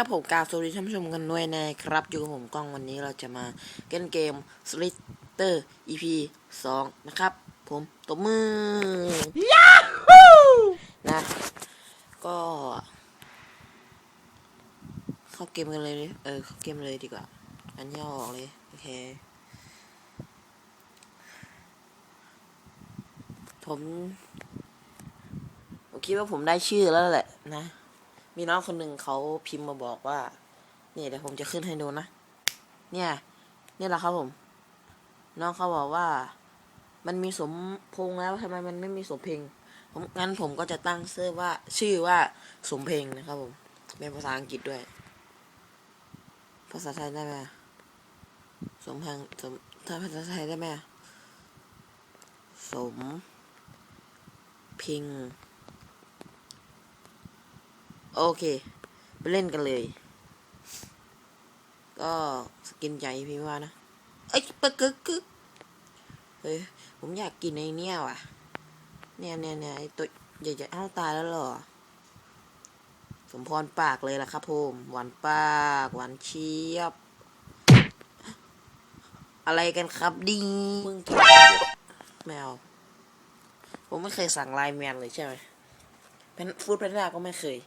ครับผมกาสวัสดีท่านผู้ชมกันด้วยนะครับ อยู่กับผมกล้องวันนี้เราจะมาเล่นเกม Slitter EP 2 นะครับ ผมตบมือ Yahoo! นะ ก็ เข้าเกมกันเลยดิเออ เข้าเกมเลยดีกว่า อันย่อออกเลย โอเค ผม ผมคิดว่าผมได้ชื่อแล้วแหละนะ มีน้องคนหนึ่งเขาพิมพ์มาบอกว่า เนี่ยเดี๋ยวผมจะขึ้นให้ดูนะ เนี่ย เนี่ยแหละครับผม น้องเขาบอกว่า มันมีสมพงแล้วทำไมมันไม่มีสมเพลงผมงั้นผมก็จะตั้งเสื้อว่า ชื่อว่าสมเพลงนะครับผม เป็นภาษาอังกฤษด้วย ภาษาไทยได้ไหมสมเพังสมถ้าภาษาไทยได้ไหมสมเพิง โอเค ไปเล่นกันเลย ก็สกินใจพี่ว่านะเอ้ยปะกึกกึกเฮ้ยผมอยากกินไอ้เนี่ยว่ะ เนี่ยเนี่ยเนี่ยไอตัวใหญ่ๆเอ้าตายแล้วเหรอ สมพรปากเลยล่ะครับผมหวานปากหวานเชียบ อะไรกันครับดีมึงแมวผมไม่เคยสั่งไลน์แมนเลยใช่ไหมแพนฟูดแพนด้าก็ไม่เคย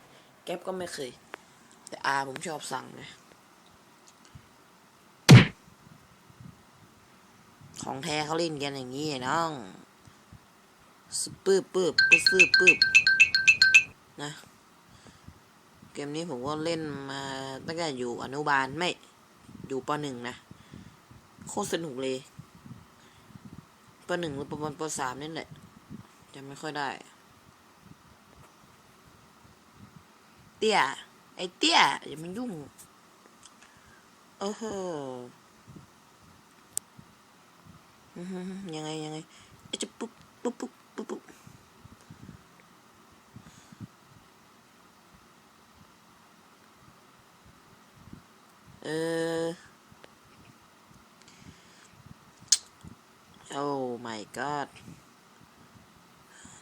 แก๊ปก็ไม่เคย แต่อาผมชอบสั่งนะ ของแท้เขาเล่นกันอย่างนี้น้องสปืบปืบปืบปืบปืบนะ เกมนี้ผมก็เล่นมาตั้งแต่อยู่อนุบาลไม่อยู่ปหนึ่งนะ โคตรสนุกเลยปหนึ่งหรือประมาณปสามนี่แหละจำไม่ค่อยได้ เตี้ย ไอ้เตี้ยอย่ามายุ่ง โอ้โหอื้อหือยังไงยังไงไอ้จะปุ๊บปุ๊บปุ๊บปุ๊บปุ๊บเออ โอ้ my god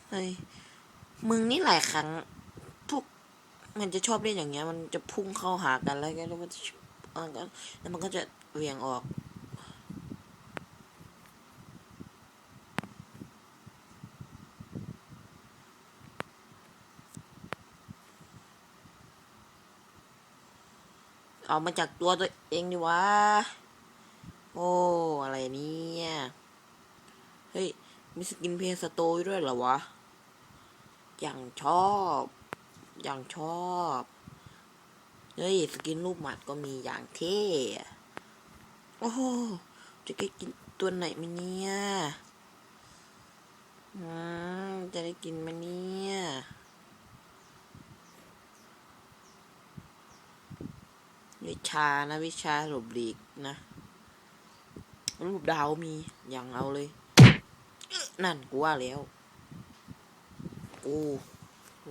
เฮ้ย มึงนี่หลายครั้ง มันจะชอบเล่นอย่างเงี้ย มันจะพุ่งเข้าหากันแล้วก็แล้วมันจะอ่ากันแล้วมันก็จะเวียงออกเอามาจากตัวตัวเองดีวะ โอ้ อะไรเนี่ย เฮ้ย มีสกินเพลย์สโตด้วยเหรอวะ อย่างชอบ อย่างชอบเฮ้ยสกินรูปหมัดก็มีอย่างเท่โอ้โหจะได้กินตัวไหนไหมเนี่ยอืมจะได้กินไหมเนี่ยวิชานะวิชาหลบหลีกนะ รูปดาวมีอย่างเอาเลย นั่นกูว่าแล้วกู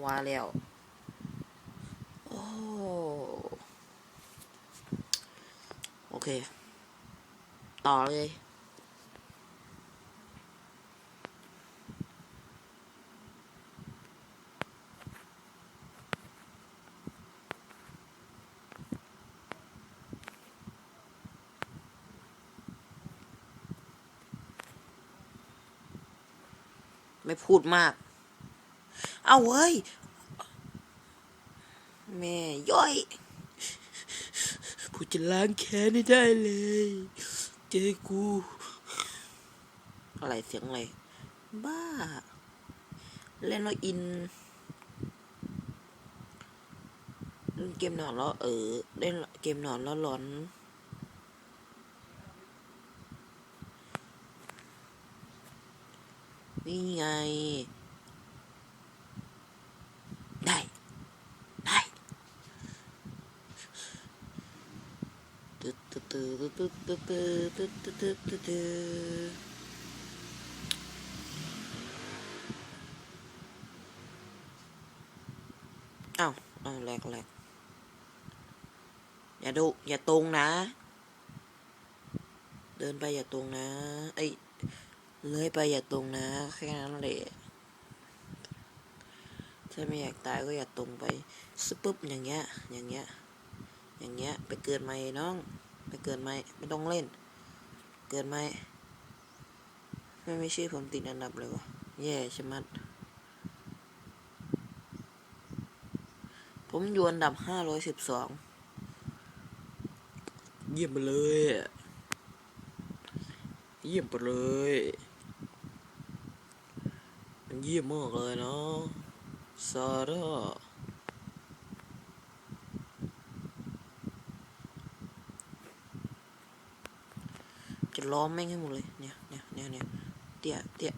ว่าแล้ว โอเค ต่อเลย ไม่พูดมาก เอาเว้ย แม่ย่อยกูจะล้างแค้นให้ได้เลย เจอกู อะไรเสียงอะไร บ้า เล่นแล้วอินเล่นเกมนอนแล้วเออเล่นเกมนอนแล้วหลอนนี่ไง ได้ ได้ตึ๊ด ตึ๊ดตึ๊ดตึ๊ดตึ๊ดตึ๊ดตึ๊ดตึ๊ดตึ๊ดตึ๊ดตึ๊ดอ้าวอ้าวแหลกแหลกอย่าดูอย่าตรงนะ เดินไปอย่าตรงนะเอ้ยเลื้อยไปอย่าตรงนะ แค่นั้นแหละถ้าไม่อยากตายก็อย่าตรงไปซึปุ๊บอย่างเงี้ย อย่างเงี้ย อย่างเงี้ย ไปเกิดใหม่น้อง ไปเกิดใหมไม่ต้องเล่น เกิดใหมไม่ไม่ชื่อผมติดอันดับเลยวะแย่ชะมัด ผมอยู่อันดับห้าร้อยสิบสองเยี่ยมไปเลย เยี่ยมไปเลย มันเยี่ยมมากเลยเนาะซาร่า ล้อมแม่งให้หมดเลย เนี่ยเนี่ยเนี่ยเนี่ยเตี้ยเตี้ย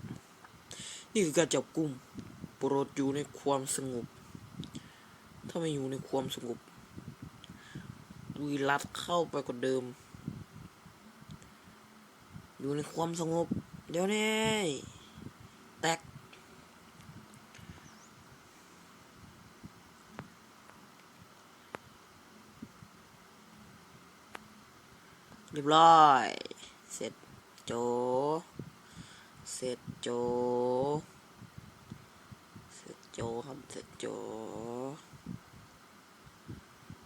นี่คือการจับกุมโปรดอยู่ในความสงบ ถ้าไม่อยู่ในความสงบวีรัดเข้าไปกว่าเดิม อยู่ในความสงบ เดี๋ยวนี้แตกเรียบร้อย เสร็จโจ เสร็จโจ เสร็จโจครับ เสร็จโจ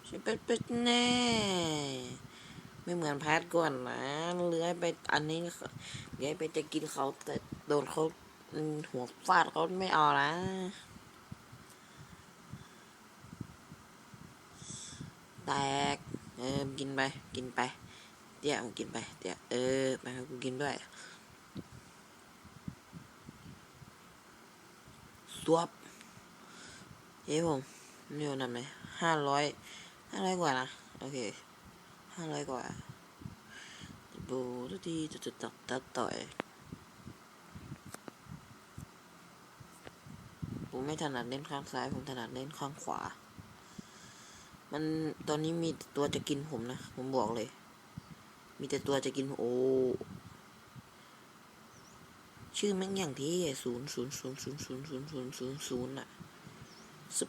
ฉันเป็นเป็ดแน่ ไม่เหมือนแพทก่อนนะเลื้อยไปอันนี้เลื้อยไปจะกินเขาแต่โดนเขาหัวฟาดเขาไม่เอานะแตก เออ กินไป กินไป เดี๋ยวเอากินไปเดี๋ยวเออไปให้กูกินด้วยสวบเฮ้ยผมนี่วันนั้นไหมห้าร้อยห้าร้อยกว่านะโอเคห้าร้อยกว่าดูทุกทีจะจะตัดตัดต่อยผมไม่ถนัดเล่นข้างซ้ายผมถนัดเล่นข้างขวา มันตอนนี้มีตัวจะกินผมนะ ผมบอกเลย มีแต่ตัวจะกินโอ ชื่อแม่งอย่างที่ศูนย์ศูนย์ศูนย์ศูนย์ศูนย์ศูนย์ศูนย์ศูนย์ศูนย์อะสุ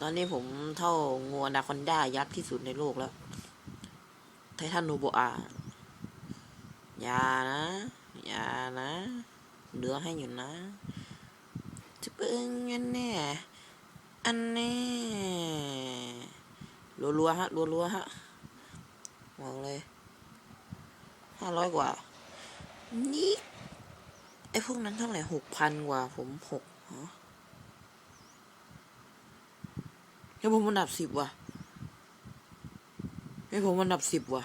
ตอนนี้ผมเท่างูอนาคอนด้ายักษ์ที่สุดในโลกแล้ว ไททันโนโบอา อย่านะ อย่านะเหลือให้อยู่นะ จะเป็นยันแน่อันแน่ รัวๆฮะรัวๆฮะบอกเลยห้าร้อยกว่า นี่ ไอพวกนั้นเท่าไหร่หกพันกว่า ผมหกฮะเฮ้ยผมอันดับสิบว่ะเฮ้ยผมอันดับสิบว่ะ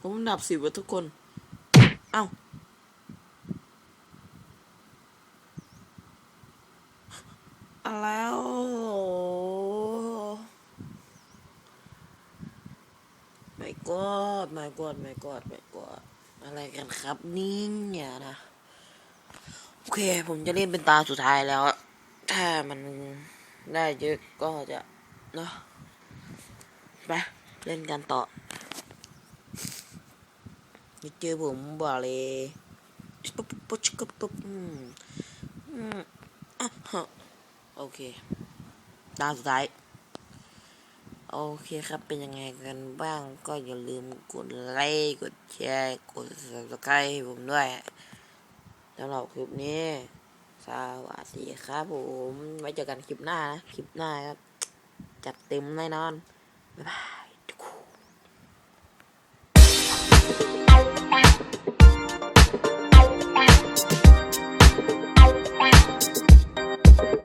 ผมอันดับสิบว่ะทุกคน เอ้า อะแล้วไม่กอดไม่ กอดไม่กอดไม่กอดอะไรกันครับนี่เนี่ยนะ โอเค ผมจะเล่นเป็นตาสุดท้ายแล้ว ถ้ามันได้เยอะก็จะเนาะไปเล่นกันต่อนี่เจอผมบอกเลยปุ๊บปุ๊บปุ๊บปุ๊บอืมอืมอะโอเค ตาสุดท้าย โอเคครับเป็นยังไงกันบ้างก็อย่าลืมกดไลค์กดแชร์กด subscribe ให้ผมด้วยสำหรับคลิปนี้สวัสดีครับผมไว้เจอกันคลิปหน้านะคลิปหน้าครับจัดเต็มแน่นอนบ๊ายบาย